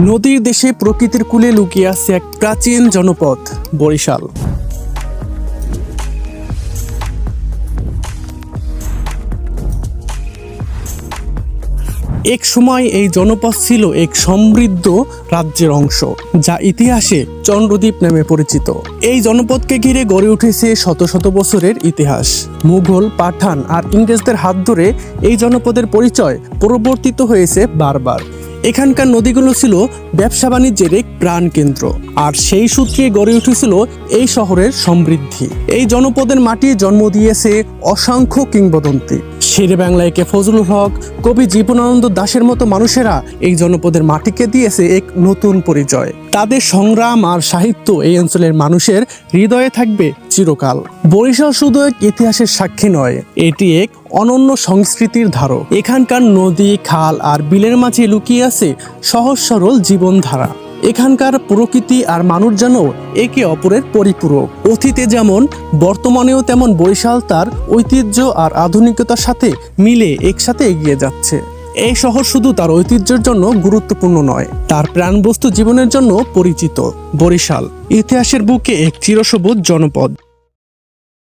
নদীর দেশে প্রকৃতির কুলে লুকিয়ে আছে এক প্রাচীন জনপদ, বরিশাল। এক সময় এই জনপদ ছিল এক সমৃদ্ধ রাজ্যের অংশ, যা ইতিহাসে চন্দ্রদ্বীপ নামে পরিচিত। এই জনপদকে ঘিরে গড়ে উঠেছে শত শত বছরের ইতিহাস। মুঘল, পাঠান আর ইংরেজদের হাত ধরে এই জনপদের পরিচয় পরিবর্তিত হয়েছে বারবার। এখানকার নদীগুলো ছিল ব্যবসা বাণিজ্যের এক প্রাণকেন্দ্র আর সেই সূত্রে গড়ে উঠেছিল এই শহরের সমৃদ্ধি। এই জনপদের মাটি জন্ম দিয়েছে অসংখ্য কিংবদন্তি। শেরে বাংলায় কে ফজলুল হক কবি জীবনানন্দ দাশের মতো মানুষেরা এই জনপদের মাটিকে দিয়েছে এক নতুন পরিচয়। তাদের সংগ্রাম আর সাহিত্য এই অঞ্চলের মানুষের হৃদয়ে থাকবে চিরকাল। বরিশাল শুধু এক ইতিহাসের সাক্ষী নয়, এটি এক অনন্য সংস্কৃতির ধারক। এখানকার নদী, খাল আর বিলের মাঝে লুকিয়ে আছে সহজ সরল জীবনধারা। এখানকার প্রকৃতি আর মানুষ যেন একে অপরের পরিপূরক। অতীতে যেমন, বর্তমানেও তেমন বরিশাল তার ঐতিহ্য আর আধুনিকতার সাথে মিলে একসাথে এগিয়ে যাচ্ছে। এই শহর শুধু তার ঐতিহ্যের জন্য গুরুত্বপূর্ণ নয়, তার প্রাণবস্তু জীবনের জন্য পরিচিত। বরিশাল, ইতিহাসের বুকে এক চিরসবুজ জনপদ।